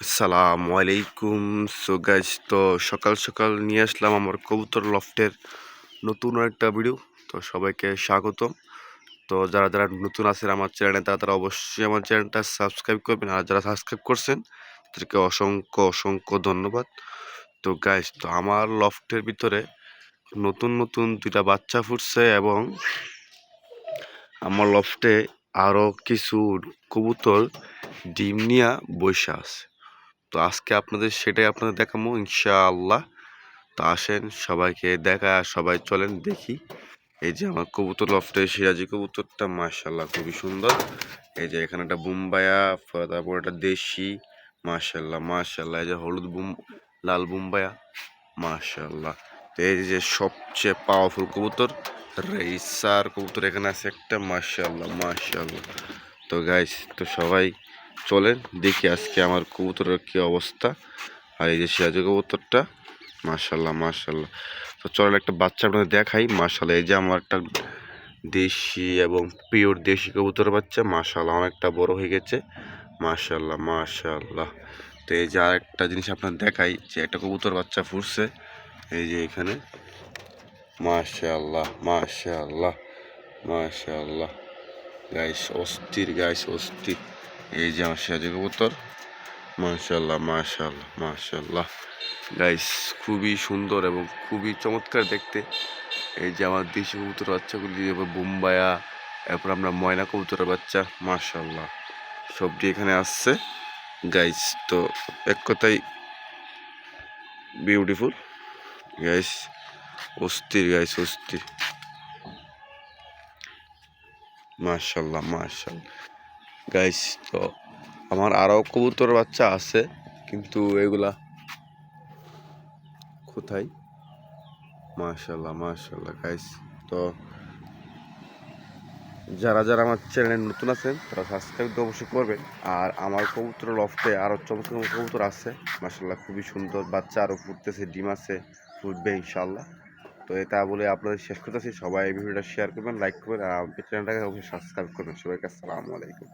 আসসালামু আলাইকুম। So guys তো সকাল সকাল নিয়ে আসলাম আমার কবুতর লফটের নতুন একটা ভিডিও তো সবাইকে স্বাগতম। তো যারা যারা নতুন আছেন আমার চ্যানেলে তারা তারা অবশ্যই আমার চ্যানেলটা সাবস্ক্রাইব করবেন। আর যারা সাবস্ক্রাইব করছেন, তাদেরকে অসংখ্য অসংখ্য ধন্যবাদ। তো গাইজ তো আমার লফটের ভিতরে নতুন নতুন দুইটা বাচ্চা ফুটছে এবং আমার লফটে আরও কিছু কবুতর ডিম নিয়া বৈশা আছে। তো আজকে আপনাদের সেটাই আপনাদের দেখাবো, ইনশাআল্লাহ। তো আসেন, সবাইকে দেখা, সবাই চলেন, দেখি। এই যে আমার কবুতর, লফটে সিরাজি কবুতরটা মার্শাল্লাহ খুবই সুন্দর। এই যে এখানে একটা বুম্বায়া, তারপর একটা দেশি মার্শাল্লাহ মার্শাল্লাহ এই যে হলুদ বুম, লাল বুম্বায়া মার্শাল্লাহ তো এই যে সবচেয়ে পাওয়ারফুল কবুতর রেসার কবুতর এখানে আছে একটা মার্শাল্লাহ মার্শাল্লাহ তো গাইস তো সবাই চলেন, দেখি আজকে আমার কবুতরের কী অবস্থা। আর এই যে সিরাজি কবুতরটা মার্শাল্লাহ মার্শাল্লাহ তো চলেন একটা বাচ্চা আপনাদের দেখাই। মার্শাল্লাহ এই যে আমার একটা দেশি এবং পিওর দেশি কবুতর বাচ্চা মার্শাল্লাহ অনেকটা বড় হয়ে গেছে। মার্শাল্লাহ মার্শাল্লাহ তো এই যে আরেকটা জিনিস আপনার দেখাই, যে একটা কবুতর বাচ্চা ফুটছে, এই যে এখানে। মার্শাল্লাহ মার্শাল্লাহ মার্শাল্লাহ গাইস অস্থির গাইস অস্থির। এই যে আমার সিরাজি কবুতর। মার্শাল্লাহ মার্শাল্লাহ মার্শাল্লাহ গাইস খুবই সুন্দর এবং খুবই চমৎকার দেখতে। এই যে আমার দেশি কবুতর বাচ্চাগুলি, এবার বোম্বায়া, এরপর আমরা ময়না কবুতরের বাচ্চা মার্শাল্লাহ সবটি এখানে আসছে। গাইস তো এক কথাই বিউটিফুল গাইস অস্থির গাইস অস্থির। মার্শাল্লাহ মার্শাল্লাহ গাইস তো আমার আরও কবুতর বাচ্চা আছে, কিন্তু এগুলা কোথায়? মার্শাল্লাহ মার্শাল্লাহ গাইস তো যারা যারা আমার চ্যানেলে নতুন আছেন, তারা সাবস্ক্রাইব তো অবশ্যই করবেন। আর আমার কবুতর লফটে আরও চমৎকার কবুতর আছে। মার্শাল্লাহ খুবই সুন্দর বাচ্চা আরও ফুটতেছে, ডিম আছে, ফুটবে ইনশাল্লাহ তো এটা বলে আপনাদের শেষ করতেছি। সবাই এই ভিডিওটা শেয়ার করবেন লাইক করবেন, আর চ্যানেলটাকে অবশ্যই সাবস্ক্রাইব করবেন। সবাইকে আসসালামু আলাইকুম।